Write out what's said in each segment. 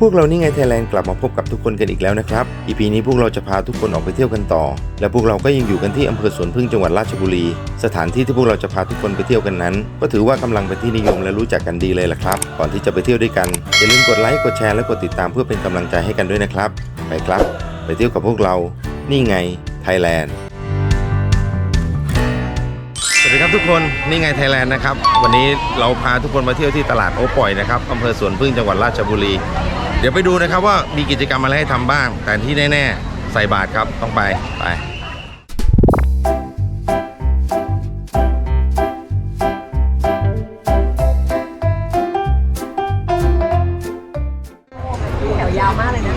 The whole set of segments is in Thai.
พวกเรานี่ไงไทยแลนด์กลับมาพบกับทุกคนกันอีกแล้วนะครับ EP นี้พวกเราจะพาทุกคนออกไปเที่ยวกันต่อ และพวกเราก็ยังอยู่กันที่อำเภอสวนพึ่งจังหวัดราชบุรี สถานที่ที่พวกเราจะพาทุกคนไปเที่ยวกันนั้น ก็ถือว่ากำลังเป็นที่นิยมและรู้จักกันดีเลยล่ะครับ ก่อนที่จะไปเที่ยวด้วยกันอย่าลืมกดไลค์กดแชร์และกดติดตามเพื่อเป็นกำลังใจให้กันด้วยนะครับ ไปครับ ไปเที่ยวกับพวกเรา นี่ไงไทยแลนด์สวัสดีครับทุกคนนี่ไงไทยแลนด์นะครับ วันนี้เราพาทุกคนมาเที่ยวที่ตลาดโอป่อยนะครับอำเภอสวนพึ่งจังหวัดราชบุรี เดี๋ยวไปดูนะครับว่ามีกิจกรรมอะไรให้ทำบ้าง แต่ที่แน่ๆใส่บาตรครับต้องไปไปแถวยาวมากเลยนะ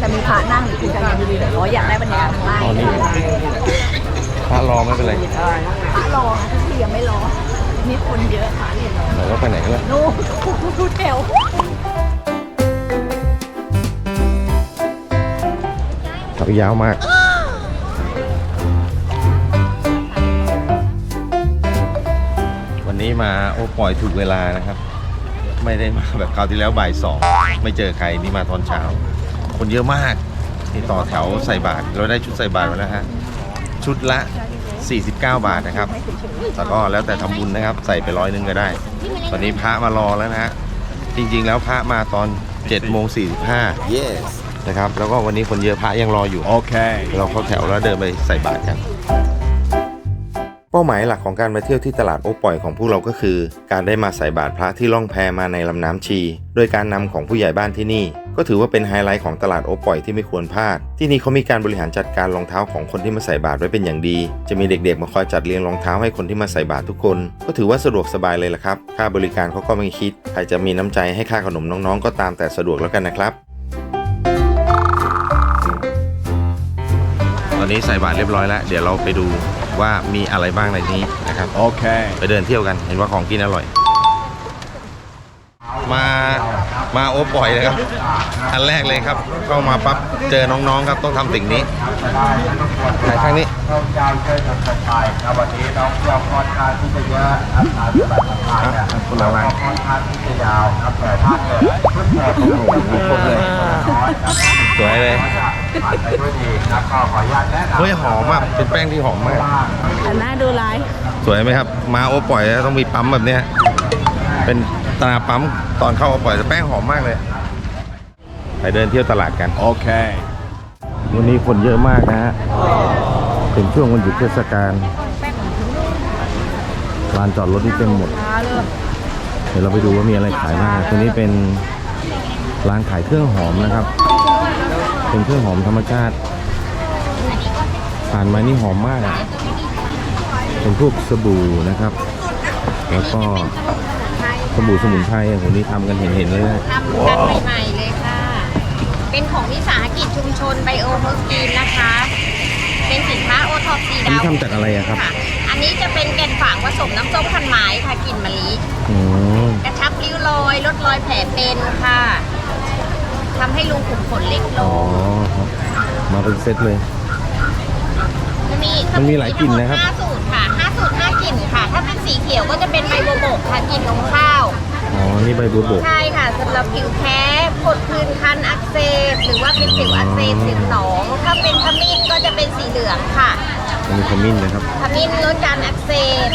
จะมีพระนั่งอยู่ที่กันยังดีแต่ขออยากได้บรรยากาศข้างล่างอ๋อนี่พระรอไม่เป็นไรพระรอทุกทียังไม่รอนี่คนเยอะพระเนี่ยรอไหนว่าไปไหนกันล่ะนู่นดูแถว ขับยาวมากวันนี้มาโอปอยถูกเวลานะครับ ไม่ได้มาแบบคราวที่แล้วบ่ายสองไม่เจอใครนี่มาตอนเช้า คนเยอะมากนี่ต่อแถวใส่บาตรเราได้ชุดใส่บาตรมาแล้วฮะชุดละ 49 บาทนะครับแล้วก็แล้วแต่ทำบุญนะครับใส่ไปร้อยหนึงก็ได้ ตอนนี้พระมารอแล้วนะฮะจริงๆแล้วพระมาตอน7โมง45 yes นะครับ แล้วก็วันนี้คนเยอะพระยังรออยู่ Okay. เราเข้าแถวแล้วเดินไปใส่บาตรกัน เป้าหมายหลักของการมาเที่ยวที่ตลาดโอปอยของพวกเราก็คือ การได้มาใส่บาตรพระที่ล่องแพมาในลำน้ำชี โดยการนำของผู้ใหญ่บ้านที่นี่ ก็ถือว่าเป็นไฮไลท์ของตลาดโอปอยที่ไม่ควรพลาด ที่นี่เขามีการบริหารจัดการรองเท้าของคนที่มาใส่บาตรไว้เป็นอย่างดี จะมีเด็กๆมาคอยจัดเรียงรองเท้าให้คนที่มาใส่บาตรทุกคน ก็ถือว่าสะดวกสบายเลยล่ะครับ ค่าบริการเขาก็ไม่คิด ใครจะมีน้ำใจให้ค่าขนมน้องๆ ก็ตามแต่สะดวกแล้วกันนะครับ อนนี้ใส่บาตรเรียบร้อยแล้ว เดี๋ยวเราไปดูว่ามีอะไรบ้างในนี้นะครับ Okay. ไปเดินเที่ยวกัน เห็นว่าของกินอร่อย มามาโอปล่อยเลยครับอันแรกเลยครับ เข้ามาปั๊บเจอน้องๆครับต้องทำสิ่งนี้ถ่ายข้างนี้ต้องยาวช่วยกันกระจายครับวันนี้น้องเราค่อนข้างที่จะเยอะครับอาสบัตรทานเนี่ยอะคุณหลังๆค่อนข้างที่จะยาวครับแต่ถ้าเกิดขึ้นแถวของผมครบเลยน้อยครับสวยเลยผ่านไปด้วยดีครับก็ขออนุญาตแนะนำเฮ้ยหอมอะเป็นแป้งที่หอมมากอันน่าดูไลฟ์สวยไหมครับ มาโอปล่อยแล้วต้องมีปั๊มแบบเนี้ยเป็น ตราปั๊มตอนเข้าโอปล่อยแต่แป้งหอมมากเลย ไปเดินเที่ยวตลาดกัน Okay. วันนี้คนเยอะมากนะฮะ เป็นช่วงวันหยุดเทศกาลลานจอดรถนี่เต็มหมด เดี๋ยวเราไปดูว่ามีอะไรขายบ้างตรงนี้เป็นร้านขายเครื่องหอมนะครับ เป็นเครื่องหอมธรรมชาติ ผ่านมานี่หอมมากอะเป็นพวกสบู่นะครับ แล้วก็ สบู่สมุนไพรโอ้โหนี่ทำกันเห็นๆเลยนะทำกันใหม่ๆเลยค่ะ เป็นของวิสาหกิจชุมชนไบโอโฮสตีนนะคะ เป็นสินค้าโอท็อปสีอันดานี้วทำจากอะไรอะครับค่ะ อันนี้จะเป็นแก่นฝางผสมน้ำส้มคันไม้ค่ะกลิ่นมะลิ อืมกระชับริ้วรอยลดรอยแผลเป็นค่ะทำให้รูขุมขนเล็กลอ๋องครับมาเป็นเซตเลย จะมีมันมีหลายกลิ่นนะครับ ห้าสู กลิ่นค่ะ ถ้าเป็นสีเขียวก็จะเป็นใบบัวบกค่ะกลิ่นนมข้าว อ๋อ นี่ใบบัวบก ใช่ค่ะสำหรับผิวแพ้ผดผื่นคันอักเสบหรือว่าเป็นสิวอักเสบสิวหนองถ้าเป็นขมิ้นก็จะเป็นสีเหลืองค่ะมันมีขมิ้นนะครับขมิ้นลดการอักเสบ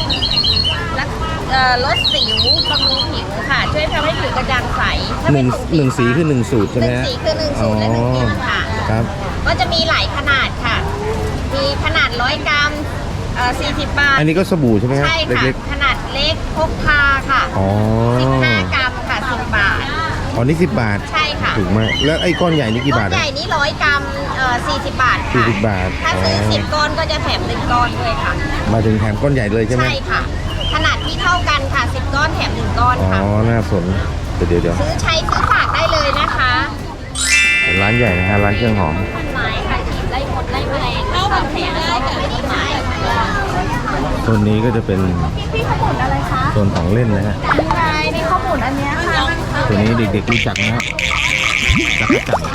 รักเอ่อลดสิวบำรุงผิวค่ะช่วยทำให้ผิวกระจ่างใสถ้าหเป็นึ่งของหนึ่งสีคือหนึ่งสูตรใช่ไหมหนึ่งฮะสีคือหนึ่งสูตรและหนึ่งกลิ่นค่ะครับ ก็จะมีหลายขนาดค่ะ มีขนาดร้อยกรัมเอ่อสี่สิบบาท อันนี้ก็สบู่ใช่ไหมฮะใช่ค่ะ เล็กขนาดเล็กพกพาค่ะ ๆอ๋อสิบห้ากรัมค่ะสิบบาท อ๋อนี่สิบบาทใช่ค่ะถูกมากแล้วไอ้ก้อนใหญ่นี่กี่บาทก้อนใหอะญ่นี่ร้อยกรัมเอ่อสี่สิบบาทค่ะ40บาทถ้าซื้ออ๋อสิบก้อนก็จะแถมหนึ่งก้อนด้วยค่ะ มาถึงแถมก้อนใหญ่เลยใช่ไหมใช่ค่ะ ขนาดที่เท่ากันค่ะสิบก้อนแถมหนึ่งก้อนอ๋อค่ะน่าสนเดี๋ยวเดี๋ยวเดี๋ยวซื้อใช้ซื้อฝากได้เลยนะคะเป็นร้านใหญ่นะฮะร้านเครื่องหอมต้นไม้ค่ะฉีดไล่มดไล่แมลงเข้าแบบแผลได้กับไม่ได้หมาย โซนนี้ก็จะเป็นโซนของเล่นนะฮะใช่นี่ข้อมูลอันเนี้ยค่ะตัวนี้เด็กๆรู้จักนะครับจักรจันทร์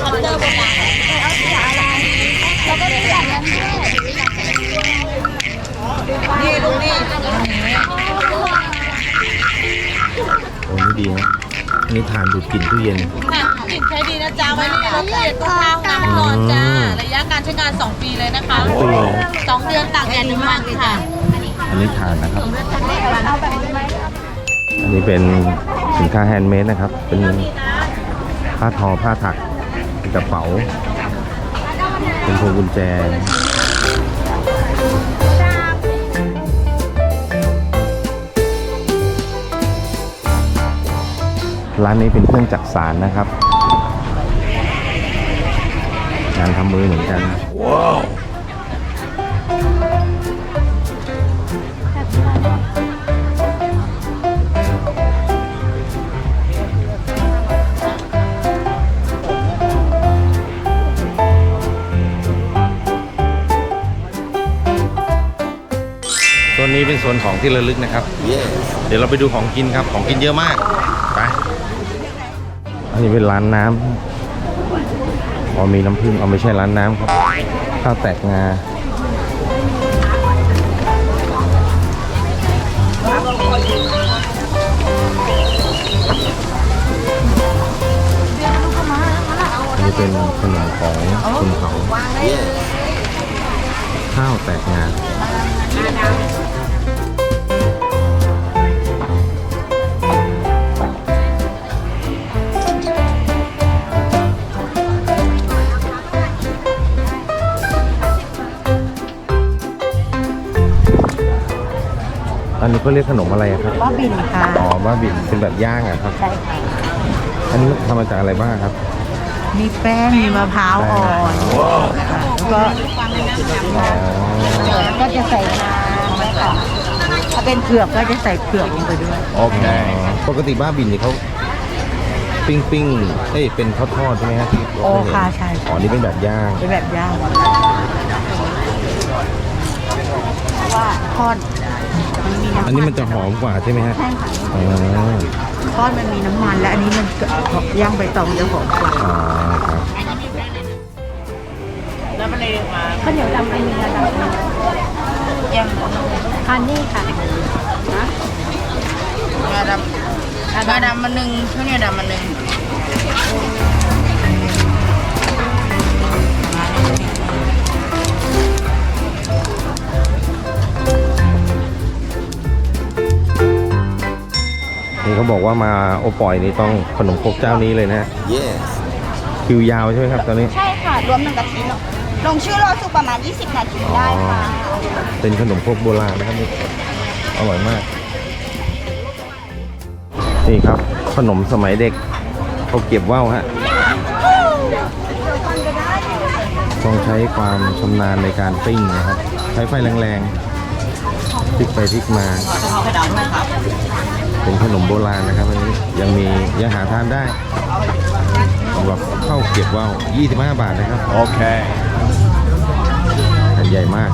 ชัตเตอร์โบราณแล้วก็มีอย่างนั้นด้วยนี่ลูกนี่ โอ้นี่ดีฮะอั นนี้ทานดูดกลิ่นตู้เย็น ค่ะกลิ่นใช้ดีนะจ๊ะไว้ในรถตู้เย็นตู้ข้าวน้ำร้อนจ้า ระยะการใช้งาน 2 ปีเลยนะคะตู้เลย2เดือนตากแดดหนึ่งวันค่ะ อันนี้ทานนะครับ อันนี้เป็นสินค้าแฮนด์เมดนะครับ เป็นผ้าทอผ้าถักเป็นกระเป๋า เป็นพวงกุญแจ ร้านนี้เป็นเครื่องจักสารนะครับงานทำมือเหมือนกันโซนนี้เป็นโซนของที่ระลึกนะครับเดี๋ยวเราไปดูของกินครับ ของกินเยอะมากไปอั นนี้เป็นร้านน้ำอ๋อมีน้ำผึ้งเอาไม่ใช่ร้านน้ำครับ ข้าวแตกงาอันนี้เป็นขนมของคุณเขาข้าวแตกงา อันนี้เขาเรียกขนมอะไรอะครับว่าบินค่ะอ๋อบ้าบินเป็นแบบย่างอะครับ ใช่ค่ะ อันนี้ทำมาจากอะไรบ้างครับ มีแป้ง มีมะพร้าวอ่อนแล้วก็อ๋อแล้วก็จะใส่งาค่ะถ้าเป็นเผือกก็จะใส่เผือกลงไปด้วย โอเคปกติบ้าบินนี่เขาปิ้งปิ้งเอ้ยเป็นทอดทอดๆใช่ไหมฮะที่โอ้ค่ะใช่ อ๋อนี่เป็นแบบย่างเป็นแบบย่างเพราะว่าทอดมันมี อันน้ำนี้มัมันจะหอมกว่าใช่ไหมฮะใช่ค่ะอ๋อทอดมันมีน้ำมัน และอันนี้มันย่างใบตองจะหอมกว่าอ๋อครับข้าวเหนียวดำอันนี้ดำยังทานนี่ค่ะงาดำงาดำมันหนึ่งข้าวเหนียวดำมันหนึ่ง นี่เขาบอกว่ามาโอปอยนี่ต้องขนมครกเจ้านี้เลยนะฮะคิวยาวใช่ไหมครับตอนนี้ ใช่ค่ะ รวมหนึ่งกะทิลงชื่อรอสุกประมาณ 20 นาทีได้ค่ะ เป็นขนมครกโบราณนะครับนี่อร่อยมาก นี่ครับ ขนมสมัยเด็กเขาเก็บว่าวฮะต้องใช้ความชำนาญในการปิ้งนะครับ ใช้ไฟแรงๆพลิกไปพลิกมา เป็นขนมโบราณนะครับอันนี้ยังมียังหาทานได้สำหรับข้าวเก็บว่าว25 บาทนะครับโอเคแผ่นใหญ่มาก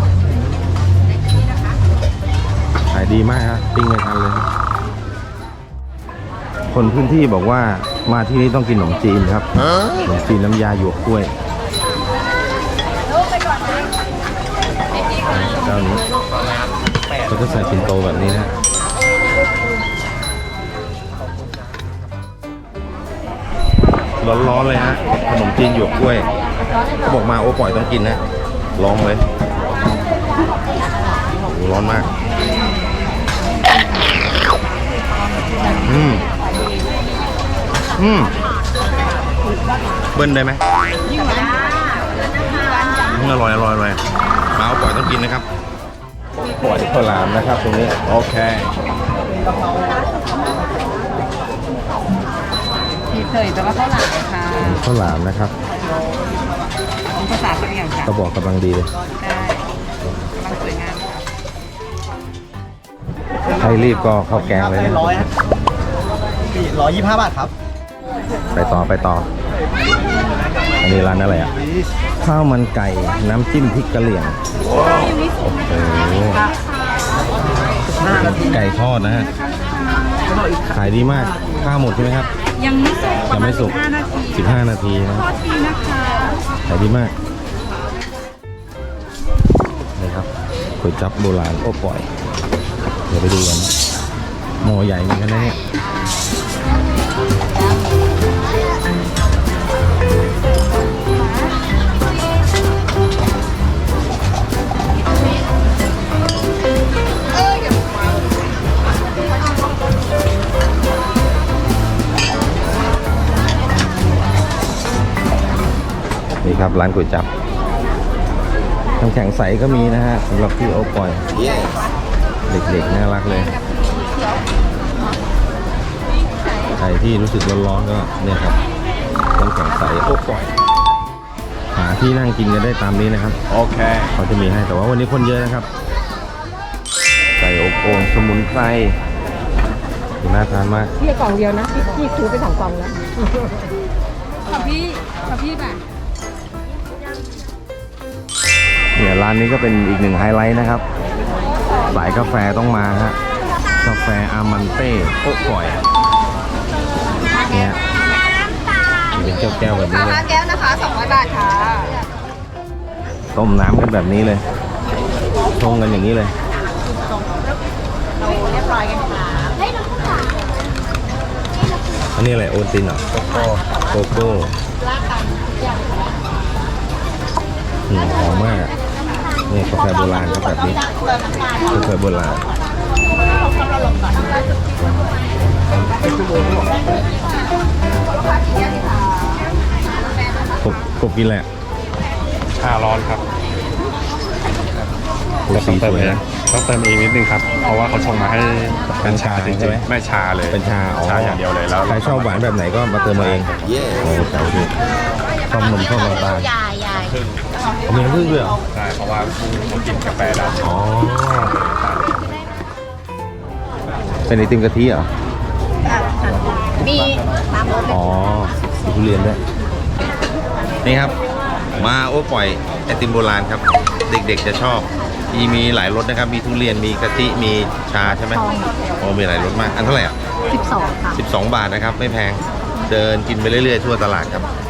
ขายดีมากครับปิ้งไม่ทันเลย คนพื้นที่บอกว่ามาที่นี่ต้องกินขนมจีนครับขนมจีนน้ำยาหยวกกล้วยเจ้านี้เขาจะใส่ปินโตแบบนี้นะ ร้อนๆเลยฮะขนมจีนหยวกกล้วยเขาบอกมาโอ้ปล่อยต้องกินนะลองเลยโอ้โหร้อนมากอืมอืมเบิ้ลได้ไหมอืมอร่อยอร่อยอร่อยมาเอาปล่อยต้องกินนะครับปล่อยข้าวหลามนะครับตรงนี้โอเค เคยแต่ว่าข้าวหลามค่ะข้าวหลามนะครับภาษาเป็นอย่างค่ะกระบอกกำลังดีเลยได้มันสวยงามใครรีบก็ข้าวแกงเลยนะร้อยร้อยยี่ห้าบาทครับ ไปต่อไปต่อ อันนี้ร้านอะไรอะ ข้าวมันไก่น้ำจิ้มพริกกะเหรี่ยงโอ้โหไก่ทอดนะฮะขายดีมากข้าวหมดใช่ไหมครับ ยังไม่สุก ยังไม่สุก 15 นาทีนะขายดีมากนี่ครับก๋วยจับโบราณโอ้ปล่อย เดี๋ยวไปดูกันหม้อใหญ่เหมือนกันนะเนี่ย ครับร้านก๋วยจับน้ำแข็งใสก็มีนะฮะสำหรับที่โอปอย เด็กๆน่ารักเลยใครที่รู้สึกร้อนๆก็เนี่ยครับน้ำแข็งใสโอปอยหาที่นั่งกินกันได้ตามนี้นะครับ โอเคเขาจะมีให้แต่ว่าวันนี้คนเยอะนะครับไก่อบโอ่งสมุนไพรดูน่าทานมากพี่กล่องเดียวนะพี่พี่ซื้อไปสองกล่องแล้วขอพี่ขอพี่ป่ะเร้านนี้ก็เป็นอีกหนึ่งไฮไลท์นะครับ สายกาแฟต้องมาฮะ กาแฟอามันเต้โอ๊ะก่อยเนี่ยเป็นแก้วๆแบบนี้เลยแก้วนะคะ200บาทค่ะ ต้มน้ำกันแบบนี้เลยชงกันอย่างนี้เลยเรียบร้อยกันค่ะอันนี้อะไรโอตินเหรอโกโก้โกโก้อืมหอมมากอะ นี่กาแฟโบราณครับแบบนี้กาแฟโบราณกบกบกินแหละชาร้อนครับโอ้สีสวยนะ ต้องเติมเองนิดนึงครับ เพราะว่าเขาชงมาให้เป็นชาจริใช่งไหมๆไม่ชาเลย เป็นชาอ๋อชาอย่างเดียวเลยแล้ว ใครชอบหวานแบบไหนก็มาเติมมาเองโอ้แต่โอเคชอบนมชอบน้ำตาลยายยาย เขามีน้ำผึ้งด้วยเหรอ ใช่เพราะว่าเขากินกาแฟแล้วอ๋อ เป็นไอติมกะทิเหรอ มีตามรถเลยอ๋อมีทุเรียนด้วย นี่ครับ มาโอ้ปล่อยไอติมโบราณครับ เด็กๆจะชอบ มีมีหลายรสนะครับ มีทุเรียน มีกะทิ มีชาใช่ไหมโอ้มีหลายรสมาก อันเท่าไหร่อะ 12 ค่ะ 12 บาทนะครับ ไม่แพง เดินกินไปเรื่อยๆทั่วตลาดครับนี่ครับ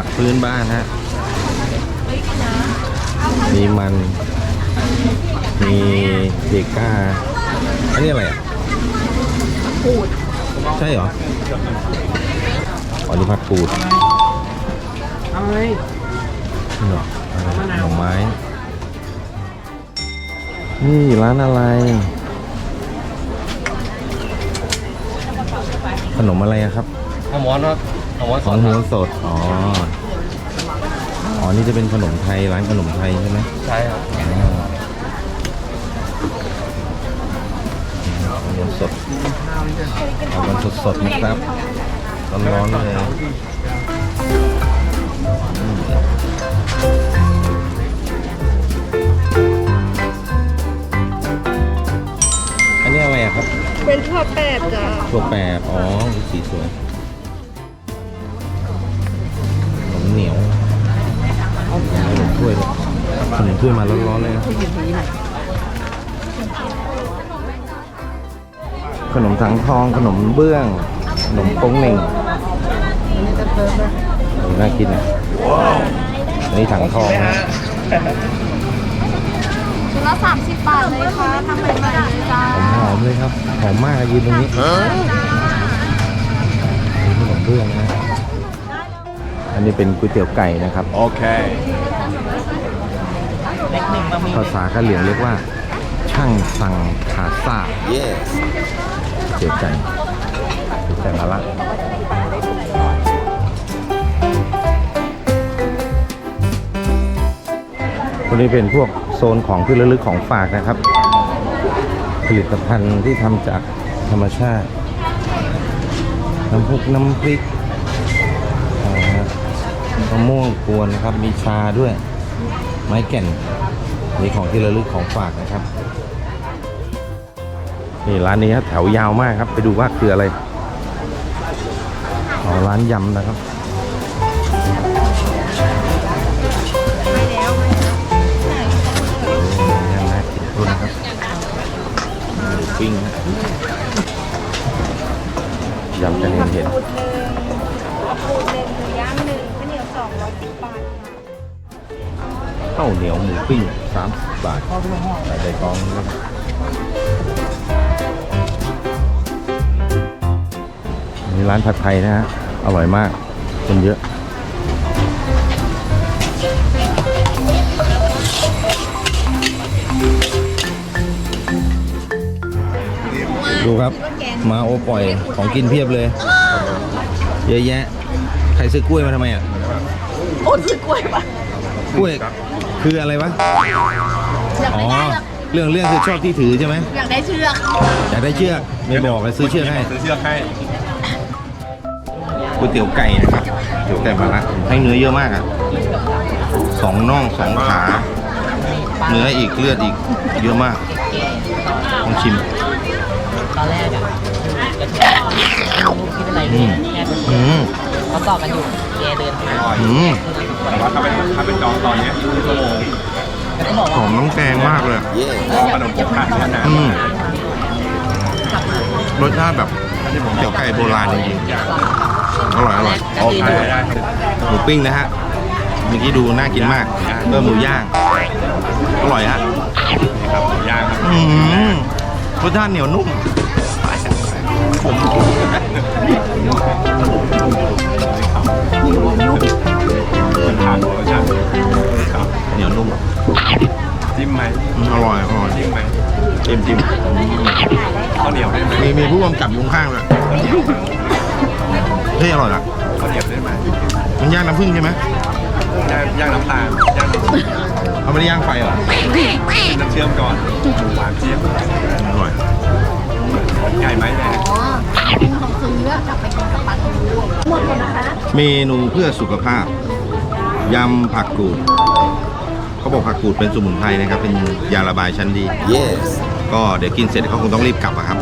ผักพื้นบ้านฮะ มีมัน มีเด็กก้า อันนี้อะไรอะปูด ใช่เหรออ๋อนี่ผักปูดนี่เหรออะไรหน่อไม้ นี่ร้านอะไร ขนมอะไรอะครับหอมอนครับหอมอน ของหัวสด อ๋อ อ๋อ นี่จะเป็นขนมไทย ร้านขนมไทยใช่ไหมใช่ครับอ๋อของหัวสดเอามันสดสดๆนะครับร้อนๆเลยอืมอันนี้อะไรอะครับ เป็นทั่วแปดจ้ะตัวแปดอ๋อ สีสวย ขนมถ้วยมาร้อนๆเลยนะขนมถังทองขนมเบื้อง ขนมโป้งเหน่งโอ้น่ากินนะอันนี้ถังทองนะชุดละ30บาทเลยค่ะทำใหม่ๆเลยจ้าหอมๆเลยครับ หอมมากอะยืนตรงนี้นี่ขนมเบื้องนะ อันนี้เป็นก๋วยเตี๋ยวไก่นะครับ โอเค ภาษากะเหรี่ยงเรียกว่า ช่างสั่งขาซ่า yes เจียวไก่เจียวไก่มาละตัวนี้เป็นพวกโซนของที่ระลึกของฝากนะครับ ผลิตภัณฑ์ที่ทำจากธรรมชาติ น้ำพุกน้ำพริกอ่าฮะมะม่วงกวนนะครับ มีชาด้วย ไม้แก่น นี่ของที่ระลึกของฝากนะครับ นี่ร้านนี้ครับแถวยาวมากครับ ไปดูว่าคืออะไรอ๋อร้านยำนะครับโอ้ยน่ากินทุนนะครับหมูปิ้งยำจะเห็นเห็น ข้าวเหนียวหมูปิ้ง30 บาทใส่ใบกองด้วยนี่ร้านผัดไทยนะฮะ อร่อยมาก คนเยอะ ดูครับ มาโอปล่อยของกินเพียบเลย เยอะแยะ ใครซื้อกล้วยมาทำไมอะ โอ้ซื้อกล้วยปะกล้วย คืออะไรวะ อยากอ๋อไม่ได้หรอกเรื่องเรื่องคือชอบที่ถือใช่ไหมอยากได้เชือกอยากได้เชือกไม่บอกเลยซื้อเชือกให้ซื้อเชือกให้ก๋วยเตี๋ยวไก่นะครับก๋วยเตี๋ยวไก่มาละให้เนื้อเยอะมากอะสองน่องสองขา เนื้ออีกเลือดอีกเยอะมากลองชิม ตอนแรกอะคิดอะไรอืม อืมเขาต่อกันอยู่แกเดินมาอืม แต่ว่าถ้าเป็นถ้าเป็นจองตอนเนี้ยชั่วโมงแล้วก็บอกหว่าอมน้ำแกงมากเลย ขนมจีบขาดเนี่ยนะอืมรสชาติแบบเตี๋ยวไก่โบราณจริงๆอร่อยอร่อยโอเคได้ครับหมูปิ้งนะฮะเมื่อกี้ดูน่ากินมากเพิ่มหมูย่าง อร่อยฮะนี่ครับย่างครับอืมรสชาติเหนียวนุ่มผม มันผ่านรสชาติครับเหนียวนุ่มจิ้มไหมอืมอร่อยอร่อยจิ้มไหมจิ้มจิ้มข้าวเหนียวได้ไหมมีมีผู้กำกับอยู่ข้างๆเลยเฮ้ยอร่อยละข้าวเหนียวได้ไหมมันย่างน้ำผึ้งใช่ไหมย่างย่างน้ำตาลย่างน้ำตาลเขาไม่ได้ย่างไฟเหรอน้ำเชื่อมก่อนหมูหวานเจี๊ยบอร่อยไก่ไหมแม่เมนูเพื่อสุขภาพ ยำผักกูดเขาบอกผักกูดเป็นสมุนไพรนะครับ เป็นยาระบายชั้นดี yes ก็เดี๋ยวกินเสร็จเขาคงต้องรีบกลับอะครับ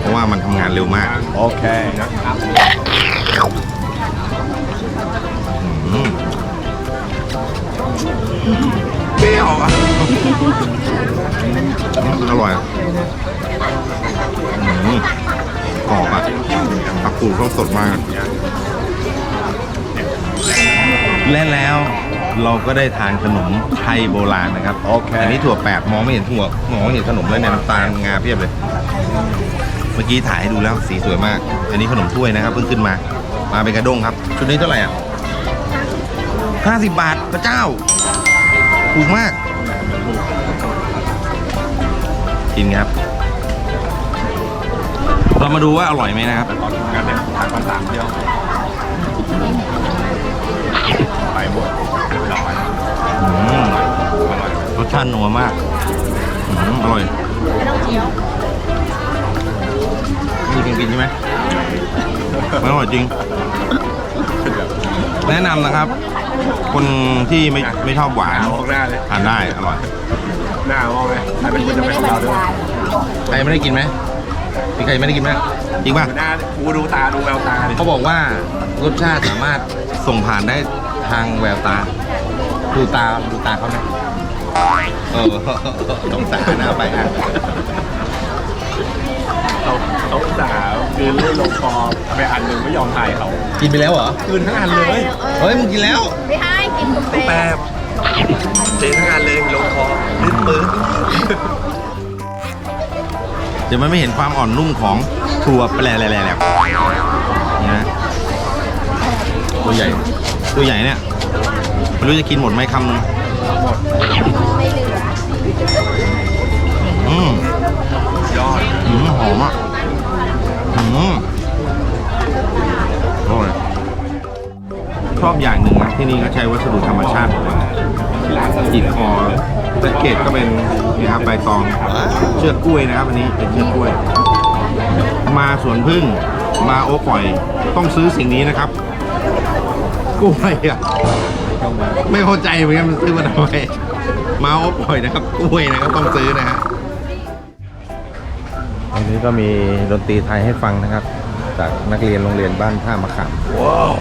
เพราะว่ามันทำงานเร็วมาก โอเคนะครับอืมเปรี้ยวอะอืมอร่อยอะอืมกรอบอะผักกูดเขาสดมาก และแล้วเราก็ได้ทานขนมไทยโบราณนะครับโอเคอันนี้ถั่วแปบมองไม่เห็นถั่วมองไม่เห็นขนมเลยเนี่ยน้ำตาลงาเพียบเลย เมื่อกี้ถ่ายให้ดูแล้วสีสวยมาก อันนี้ขนมถ้วยนะครับเพิ่งขึ้นมา มาเป็นกระด้งครับ ชุดนี้เท่าไหร่อะห้าสิบบาทพระเจ้า ถูกมาก กินครับ เรามาดูว่าอร่อยไหมนะครับตอนทำงานเนี่ยทานวันสามเที่ยว ร่อยรสชาตินัวมากอืมอร่อยนี่กินกินใช่ไหมมันอร่อยจริง แนะนำนะครับ คนที่ไม่ไม่ชอบหวานมองหน้าเลยทานได้อร่อย หน้ามองเลยถ้าเป็นคนจะเป็นของเราด้วยใครไม่ได้กินไหมมีใครไม่ได้กินไหมจริงป่ะหน้ากูดูตาดูแววตาดิเขาบอกว่ารสชาติสามารถส่งผ่านได้ทางแววตา ดูตาดูตาเขาไหม เออสงสารนะไปอะเขาเขาสาวคืนเล่นลงคอเอาไปอันหนึ่งไม่ยอมถ่ายเขากินไปแล้วเหรอ คืนทั้งอันเลยเฮ้ยมึงกินแล้ว ไม่ให้กินกาแฟแป๊บเจ๊ทั้งอันเลยลงคอลื่นปื้นเดี๋ยวมันไม่เห็นความอ่อนนุ่มของถั่วแปลแหลๆนี่นะตัวใหญ่ ตัวใหญ่เนี่ยไม่รู้จะกินหมดไหมคำนึง อืมยอดอืมหอมอะอืมอร่อยชอบอย่างหนึ่งนะที่นี่เขาใช้วัสดุธรรมชาติหมดเลยอีกคอแพ็กเกจก็เป็นนี่ครับใบตอง เชือกกล้วยนะครับอันนี้เป็นเชือกกล้วย มาสวนพึ่งมาโอปล่อย ต้องซื้อสิ่งนี้นะครับกล้วยอะไม่เข้าใจเหมือนกันมันซื้อมาทำไม มาโอปล่อยนะครับกล้วยนะครับต้องซื้อนะฮะวันนี้ก็มีดนตรีไทยให้ฟังนะครับ จากนักเรียนโรงเรียนบ้านท่ามะขามว้าว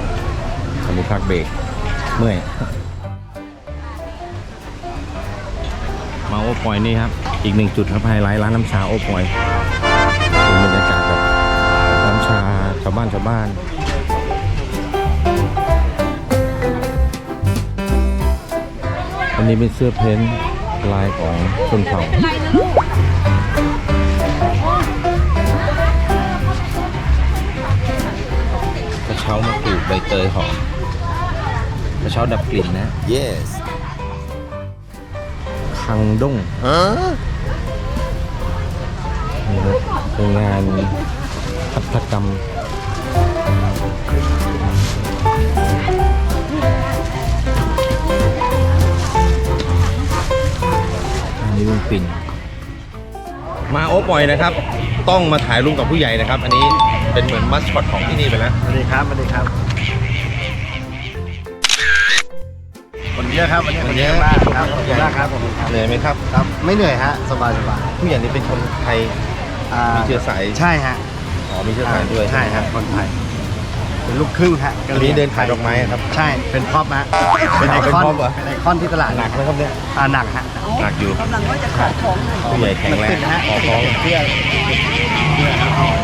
ตอนนี้พักเบรกเมื่อยมาโอปอยนี่ครับ อีกหนึ่งจุดครับไฮไลท์ร้านน้ำชาโอปอยเป็นบรรยากาศแบบน้ำชาชาวบ้านชาวบ้าน นนี้เป็นเสื้อเพ้นท์ลายของชนเผ่ากระเช้ามะกรูดใบเตยหอมกระเช้าดับกลิ่นนะ yes คังด้งนี่นะเป็นงานหัตถกรรม นนี้ลุงปิ่นมาโอ๊ปอยนะครับ ต้องมาถ่ายรูปกับผู้ใหญ่นะครับ อันนี้เป็นเหมือนมัสคอตของที่นี่ไปแล้วสวัสดีครับสวัสดีครับคนเยอะครับวันนี้คนเยอะมากครับขอบคุณมากครับขอบคุณครับเหนื่อยไหมครับครับ ไม่เหนื่อยฮะสบายสบายผู้ใหญ่นี่เป็นคนไทยอ่ามีเชื้อสายใช่ฮะอ๋อมีเชื้อสายด้วยใช่ฮะคนไทยเป็นลูกครึ่งฮะอันนี้เดินขายดอกไม้ครับ ใช่เป็นพร็อพฮะเป็นไอเป็นคอนพร็อพเหรอเป็นไอคอนที่ตลาดหนักไหมครับเนี่ย อ่าหนักฮะ หนักอยู่ผู้ใหญ่แข็งแรงติดนะฮะขอท้องเพื่อน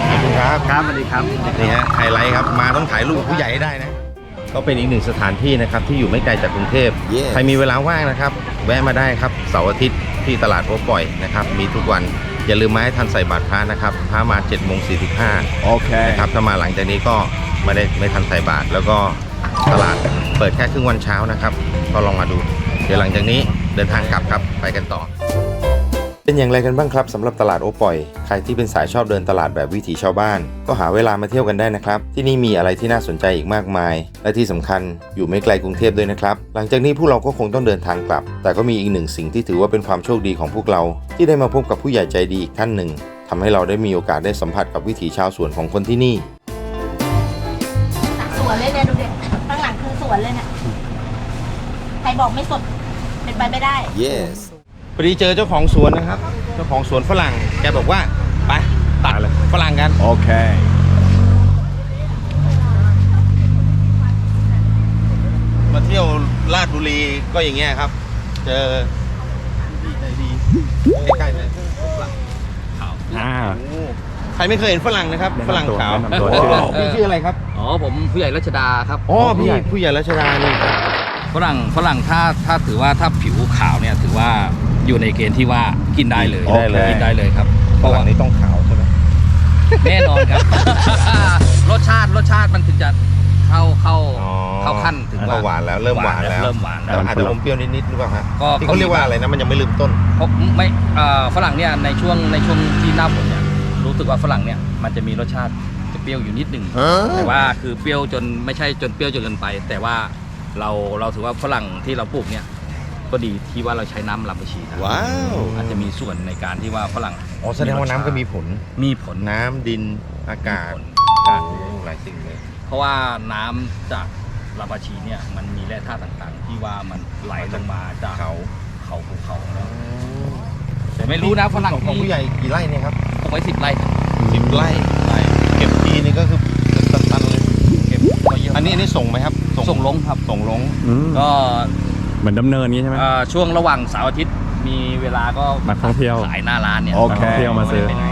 ขอบคุณครับครับสวัสดีครับนี่ฮะไฮไลท์ครับมาต้องถ่ายรูปกับผู้ใหญ่ให้ได้นะก็เป็นอีกหนึ่งสถานที่นะครับที่อยู่ไม่ไกลจากกรุงเทพใครมีเวลาว่างนะครับ แวะมาได้ครับเสาร์อาทิตย์ที่ตลาดโอปอยนะครับ มีทุกวันอย่าลืมมาให้ทันใส่บาตรพระนะครับพระมา7จ็ดโมงสีโอเคนะครับถ้ามาหลังจากนี้ก็ไม่ได้ไม่ทันใส่บาตรแล้วก็ตลาดเปิดแค่ครึ่งวันเช้านะครับ ก็ลองมาดู เดี๋ยวหลังจากนี้ เดินทางกลับครับไปกันต่อ เป็นอย่างไรกันบ้างครับสำหรับตลาดโอปอย ใครที่เป็นสายชอบเดินตลาดแบบวิถีชาวบ้าน ก็หาเวลามาเที่ยวกันได้นะครับ ที่นี่มีอะไรที่น่าสนใจอีกมากมาย และที่สำคัญอยู่ไม่ไกลกรุงเทพด้วยนะครับ หลังจากนี้พวกเราก็คงต้องเดินทางกลับ แต่ก็มีอีกหนึ่งสิ่งที่ถือว่าเป็นความโชคดีของพวกเรา ที่ได้มาพบกับผู้ใหญ่ใจดีอีกท่านหนึ่งทำให้เราได้มีโอกาสได้สัมผัสกับวิถีชาวสวนของคนที่นี่ สวนเลยเนี่ยดูเด็กข้างหลังคือสวนเลยเนี่ย ใครบอกไม่สดเป็น ไปไม่ได้ yes พอดีเจอเจ้าของสวนนะครับ เจ้าของสวนฝรั่ง แกบอกว่า ไปตัดฝรั่งกัน โอเค มาเที่ยวลาดบุรีก็อย่างเงี้ยครับ เจอดีใจดีใกล้ๆเลยฝรั่งขาวอ่า โอ้ใครไม่เคยเห็นฝรั่งนะครับ ฝรั่งขาวแนะนำตัวชื่อแนะนำตัวพี่ชื่ออะไรครับ อ๋อ ผมผู้ใหญ่รัชดาครับ อ๋อพี่ผู้ใหญ่รัชดานี่ครับ ฝรั่งฝรั่งถ้าถ้าถือว่าถ้าผิวขาวเนี่ยถือว่าอยู่ในเกณฑ์ที่ว่ากินได้เลยกินได้เลย กินได้เลยครับฝเพราะรั่ว่างนี่ต้องขาวใช่ไหมแน่นอนครับ รสชาติรสชาติมันถึงจะเข้าเข้าอ๋อเข้าขั้นถึงว่าหวานแล้วเริ่มหวานแล้วเริ่มหวานแล้วแต่อาจจะอมเปรี้ยวนิดๆหรือเปล่าฮะก็ที่เขาเรียกว่าอะไรนะมันยังไม่ลืมต้นเพราะไม่เอ่อฝรั่งเนี่ยในช่วงในช่วงที่หน้าฝนเนี่ยรู้สึกว่าฝรั่งเนี่ยมันจะมีรสชาติจะเปรี้ยวอยู่นิดหนึ่งแต่ว่าคือเปรี้ยวจนไม่ใช่จนเปรี้ยวจนเกินไป แต่ว่า เราเราถือว่าฝรั่งที่เราปลูกเนี่ยก็ดีที่ว่าเราใช้น้ำลำบชีนะว้าวอาจจะมีส่วนในการที่ว่าฝรั่งอ๋อแสดงว่าน้ำก็มีผลมีผลน้ำดินอากาศมีผลอากาศโอ้หลายสิ่งเลย เพราะว่าน้ำจากลำบชีเนี่ยมันมีแร่ธาตุต่างๆ ที่ว่ามันไหลลงมาจากเขาเขาภูเขานะแต่ไม่รู้นะฝรั่งของของผู้ใหญ่กี่ไร่เนี่ยครับปลูกไว้สิบไร่สิบไร่เก็บทีนี่ก็คือเป็นตันๆเลยเก็บไว้เยอะอันนี้อันนี้ส่งไหมครับ ส่งลงครับส่งลงก็เหมือนดำเนินนี้ใช่ไหม เอ่อช่วงระหว่างเสาร์อาทิตย์มีเวลาก็นักท่องเที่ยว ขายหน้าร้านเนี่ยโอเคเที่ยวมาซื้อไได้ไปไหน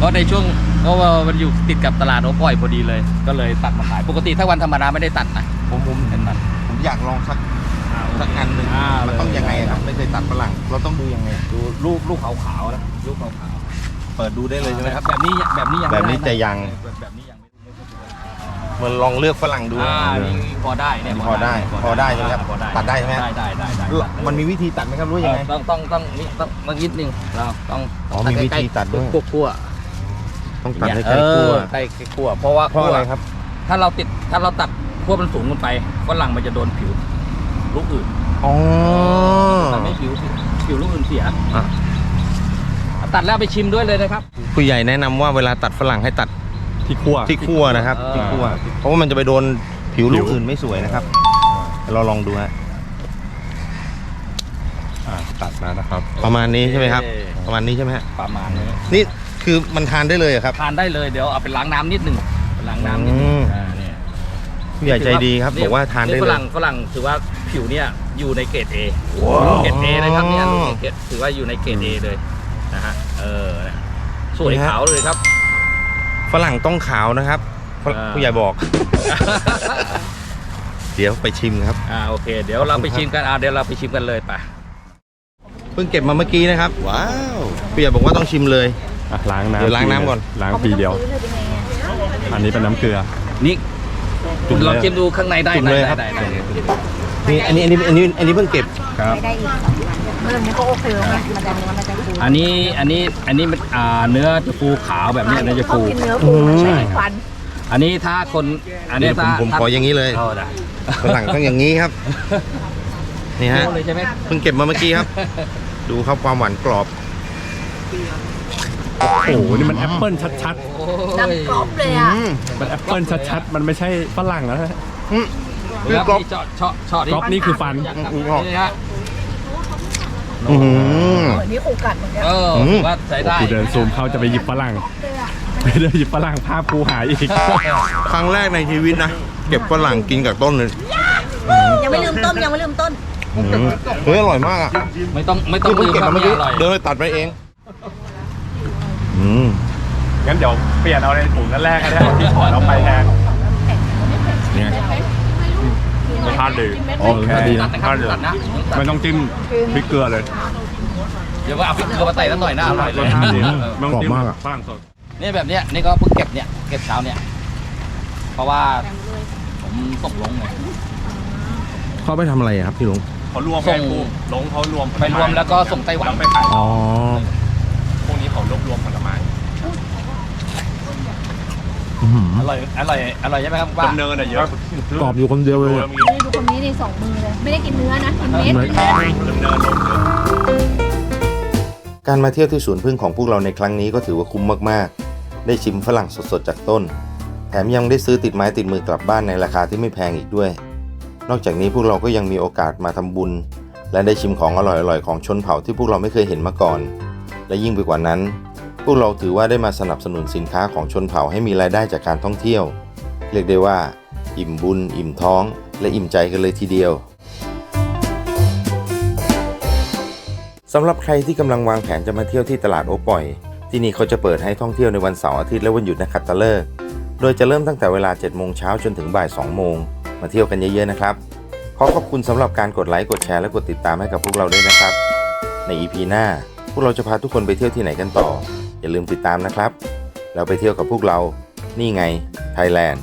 ก็ในช่วงก็ว่ามันอยู่ติดกับตลาดโอปอยพอดีเลย ก็เลยตัดมาขายปกติถ้าวันธรรมดาไม่ได้ตัดนะผมผมเป็นตัดผมอยากลองสักสักอันหนึ่งอ่ามันต้องยังไงอะครับไม่เคยตัดฝรั่งเราต้องดูยังไงอะดูลูกลูกขาวๆนะลูกขาวเปิดดูได้ๆเลยใช่ไหมครับ แบบนี้แบบนี้ยังแบบนี้ไม่จะได้ยังแบบแบบนี้ยังไม่มันลองเลือกฝรั่งดูอ่านี่พอได้เนี่ยพอได้พอได้ใช่ไหมครับพอได้ตัดได้ใช่ไหมได้ได้ได้ได้มันมีวิธีตัดไหมครับรู้ยังไงต้องต้องต้องนี่ต้องต้องนิดนึงเราต้องอ๋อมีวิธีตัดด้วยคั่วคั่วต้องตัดให้เอใกล้ตัวอใกล้คั่วเพราะว่าเพราะอะไรครับ ถ้าเราติดถ้าเราตัดขั้วมันสูงขึ้นไปฝรั่งมันจะโดนผิวลูกอื่นอ๋อมันไม่ผิวผิวลูกอื่นเสียอะตัดแล้วเอาไปชิมด้วยเลยนะครับผู้ใหญ่แนะนำว่าเวลาตัดฝรั่งให้ตัด ที่คั่วที่คั่วนะครับเออที่คั่วเพราะว่ามันจะไปโดนผิวลูกอื่นไม่สวยนะครับ เราลองดูฮะอ่าตัดแล้วนะครับ ประมาณนี้ใช่ไหมครับเอ่อประมาณนี้ใช่ไหมฮะประมาณนี้นี่คือมันทานได้เลยเหรอครับ ทานได้เลยเดี๋ยวเอาไปล้างน้ำนิดหนึ่งไปล้างน้ำนิดหนึอืงมอ่าเนี่ยผู้ใหญ่ใจดีครับนี่บอกว่าทานได้ฝเลยรั่งฝรั่งถือว่าผิวเนี่ยอยู่ในเกรด A เกรด A นะครับเนี่ยลูกเกรดถือว่าอยู่ในเกรด A เลยนะฮะเออนะสวยขาวเลยครับ ฝรั่งต้องขาวนะครับฝรั่งอ่า ผู้ใหญ่บอก เดี๋ยวไปชิมครับ อ่าโอเค เดี๋ยวเราไปชิมกันอ่าเดี๋ยวเราไปชิมกันเลยไปเพิ่งเก็บมาเมื่อกี้นะครับ ว้าวผู้ใหญ่บอกว่าต้องชิมเลย อะล้างน้ำเดี๋ยวล้างน้ำก่อน ล้างทีเดียว อันนี้เป็นน้ำเกลือ นี่จุ่มเลยลองชิมดูข้างในได้จุ่มเลยครับ ได้ได้ได้นี่อันนี้อันนี้อันนี้อันนี้เพิ่งเก็บ ครับ ไม่ได้อีกเรื่องนี้ก็โอเคแล้วไงมันจะเนื้อมันจะฟู อันนี้อันนี้อันนี้มันอ่าเนื้อจะฟูขาวแบบเนี้ยเนื้อจะฟูกินเนื้อฟูมันไม่มีฟันอันนี้ถ้าคนอันนี้เดี๋ยวผมถ้าผมถ้าขออย่างนี้เลยเอาได้ฝรั่งต้องอย่างนี้ครับ นี่ฮะ เอาเลยใช่ไหมเพิ่งเก็บมาเมื่อกี้ครับ ดูครับความหวานกรอบ โอ้โหนี่มันแอปเปิลชัดโอ้ยกรอบเลยอะๆมันแอปเปิลชัดๆ มันไม่ใช่ฝรั่งแล้วนะคือกรอบนี่เจาะเจาะเจาะกรอบนี่คือฟันนี่ฮะ อื้อหือเอออืมถือว่าใช้ได้ กูเดินซูมเข้าจะไปหยิบฝรั่งไปเดินหยิบฝรั่งภาพกูหายอีก ครั้งแรกในชีวิตนะ เก็บฝรั่งกินกับต้นเลยยังไม่ลืมต้นยังไม่ลืมต้น อื้อหือเฮ้ยอร่อยมากอะไม่ต้องไม่ต้องเพิ่งลืมเก็บครับมาเมื่อนี่กี้อร่อยเดินไปตัดไปเองอืมงั้นเดี๋ยวเปลี่ยนเอาในถุงนั่นแรกก็ได้ที่ถอดเอาไปแทนเนี่ย รสชาติดีโอเคดีนะตัดนะครับตัดนะไม่ต้องจิ้มพริกเกลือเลย เดี๋ยวว่าเอาพริกเกลือมาใส่สักหน่อยนะอร่อยเลรยสชาติดีเออไม่ต้องจิ้มกรอบมากอะ ฝรั่งสด เนี่ยแบบเนี้ยนี่ก็เพิ่งเก็บเนี่ยเก็บเช้าเนี่ยเพราะว่าผมส่งลงไง เขาไปทำอะไรอะครับพี่ลุงเขารวมส่ไปงปูลงเขารวมไปรวมแล้วก็ส่งไต้หวัน แล้วไปขายอ๋อ พวกนี้เขารวบรวมผลไม้ อื้อหืออร่อยอร่อยอร่อยใช่ไหมครับป้าดำเนินอะเยอะกรอบอยู่คนเดียวเลยอะนี่ดูคนนี้นี่สองมือเลย ไม่ได้กินเนื้อนะ กินเม็ดดำเนินลงเยอะการมาเที่ยวที่สวนพึ่งของพวกเราในครั้งนี้ก็ถือว่าคุ้มมากๆ ได้ชิมฝรั่งสดๆจากต้น แถมยังได้ซื้อติดไม้ติดมือกลับบ้านในราคาที่ไม่แพงอีกด้วย นอกจากนี้พวกเราก็ยังมีโอกาสมาทำบุญ และได้ชิมของอร่อยๆของชนเผ่าที่พวกเราไม่เคยเห็นมาก่อน และยิ่งไปกว่านั้น พวกเราถือว่าได้มาสนับสนุนสินค้าของชนเผ่าให้มีรายได้จากการท่องเที่ยว เรียกได้ว่า อิ่มบุญ อิ่มท้อง และอิ่มใจกันเลยทีเดียวสำหรับใครที่กำลังวางแผนจะมาเที่ยวที่ตลาดโอปอย ที่นี่เขาจะเปิดให้ท่องเที่ยวในวันเสาร์อาทิตย์และวันหยุดนักขัตฤกษ์โดยจะเริ่มตั้งแต่เวลา 7 โมงเช้าจนถึงบ่าย 2 โมง มาเที่ยวกันเยอะๆนะครับ ขอขอบคุณสำหรับการกดไลค์กดแชร์และกดติดตามให้กับพวกเราด้วยนะครับ ใน EP หน้า พวกเราจะพาทุกคนไปเที่ยวที่ไหนกันต่อ อย่าลืมติดตามนะครับ เราไปเที่ยวกับพวกเรานี่ไงไทยแลนด์